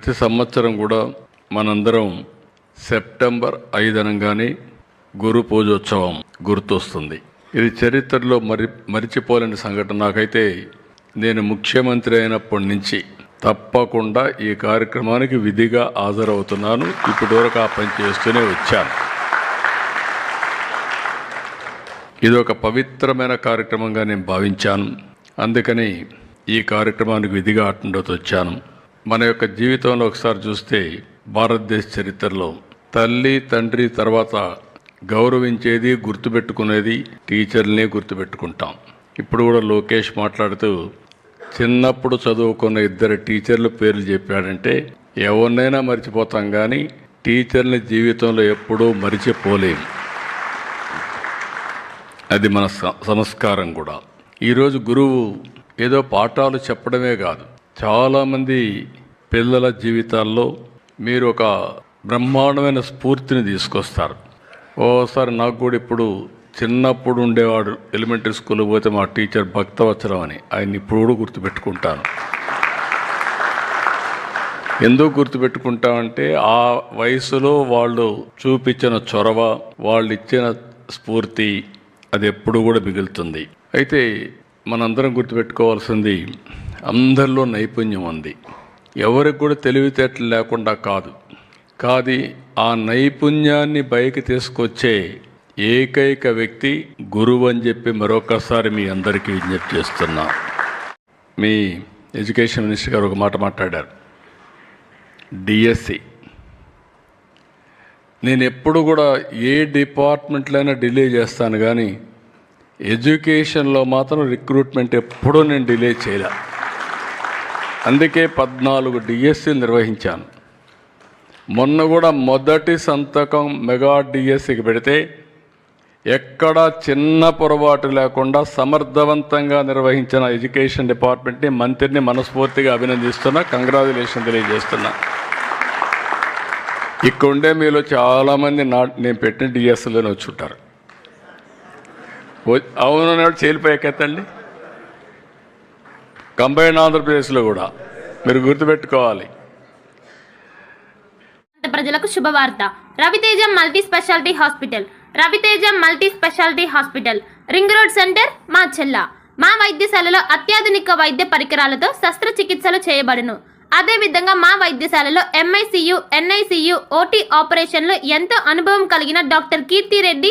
ప్రతి సంవత్సరం కూడా మనందరం సెప్టెంబర్ ఐదు అనగానే గురు పూజోత్సవం గుర్తొస్తుంది. ఇది చరిత్రలో మరి మరిచిపోలేని సంఘటన. నాకైతే నేను ముఖ్యమంత్రి అయినప్పటి నుంచి తప్పకుండా ఈ కార్యక్రమానికి విధిగా హాజరవుతున్నాను. ఇప్పటివరకు ఆ పని చేస్తూనే వచ్చాను. ఇది ఒక పవిత్రమైన కార్యక్రమంగా నేను భావించాను. అందుకని ఈ కార్యక్రమానికి విధిగా అటెండ్ వచ్చాను మన యొక్క జీవితంలో ఒకసారి చూస్తే భారతదేశ చరిత్రలో తల్లి తండ్రి తర్వాత గౌరవించేది గుర్తుపెట్టుకునేది టీచర్లనే గుర్తుపెట్టుకుంటాం. ఇప్పుడు కూడా లోకేష్ మాట్లాడుతూ చిన్నప్పుడు చదువుకున్న ఇద్దరు టీచర్ల పేర్లు చెప్పాడంటే ఎవరినైనా మర్చిపోతాం కానీ టీచర్ని జీవితంలో ఎప్పుడూ మరిచిపోలేము అది మన స- సంస్కారం కూడా. ఈరోజు గురువు ఏదో పాఠాలు చెప్పడమే కాదు. చాలామంది పిల్లల జీవితాల్లో మీరు ఒక బ్రహ్మాండమైన స్ఫూర్తిని తీసుకొస్తారు. ఓసారి నాకు కూడా ఇప్పుడు చిన్నప్పుడు ఉండేవాడు ఎలిమెంటరీ స్కూల్కి పోతే మా టీచర్ భక్తవత్సరం అని. ఆయన ఇప్పుడు కూడా గుర్తుపెట్టుకుంటాను. ఎందుకు గుర్తుపెట్టుకుంటామంటే ఆ వయసులో వాళ్ళు చూపించిన చొరవ వాళ్ళు ఇచ్చిన స్ఫూర్తి అది ఎప్పుడు కూడా మిగులుతుంది. అయితే మనందరం గుర్తుపెట్టుకోవాల్సింది అందరిలో నైపుణ్యం ఉంది. ఎవరికి కూడా తెలివితేటలు లేకుండా కాదు. కాదు ఆ నైపుణ్యాన్ని పైకి తీసుకొచ్చే ఏకైక వ్యక్తి గురువు అని చెప్పి మరొకసారి మీ అందరికీ విజ్ఞప్తి చేస్తున్నా. మీ ఎడ్యుకేషన్ మినిస్టర్ గారు ఒక మాట మాట్లాడారు. డిఎస్సి. నేను ఎప్పుడు కూడా ఏ డిపార్ట్మెంట్లైనా డిలే చేస్తాను కానీ ఎడ్యుకేషన్లో మాత్రం రిక్రూట్మెంట్ ఎప్పుడూ నేను డిలే చేయలే. అందుకే పద్నాలుగు డిఎస్సీలు నిర్వహించాను. మొన్న కూడా మొదటి సంతకం మెగా డిఎస్సికి పెడితే ఎక్కడా చిన్న పొరపాటు లేకుండా సమర్థవంతంగా నిర్వహించిన ఎడ్యుకేషన్ డిపార్ట్మెంట్ని మంత్రిని మనస్ఫూర్తిగా అభినందిస్తున్నా కంగ్రాచులేషన్ తెలియజేస్తున్నా. ఇక్కడ ఉండే మీలో చాలామంది నా నేను పెట్టిన డిఎస్లోనే వచ్చి ఉంటారు. అవును చేలిపోయాకెత్తండి కంబైన్ ఆంధ్రప్రదేశ్లో కూడా మీరు గుర్తుపెట్టుకోవాలి. ప్రజలకు శుభవార్త. Raviteja multi speciality hospital. Raviteja multi speciality hospital. Ring road centre మా చెల్ల. మా వైద్యశాలలో అత్యాధునిక వైద్య పరికరాలతో శస్త్రచికిత్సలు చేయబడును. అదేవిధంగా మా వైద్యశాలలో ఎంఐసియు ఎన్ఐసియు ఓటీ ఆపరేషన్లు ఎంతో అనుభవం కలిగిన doctor Keerthi Reddy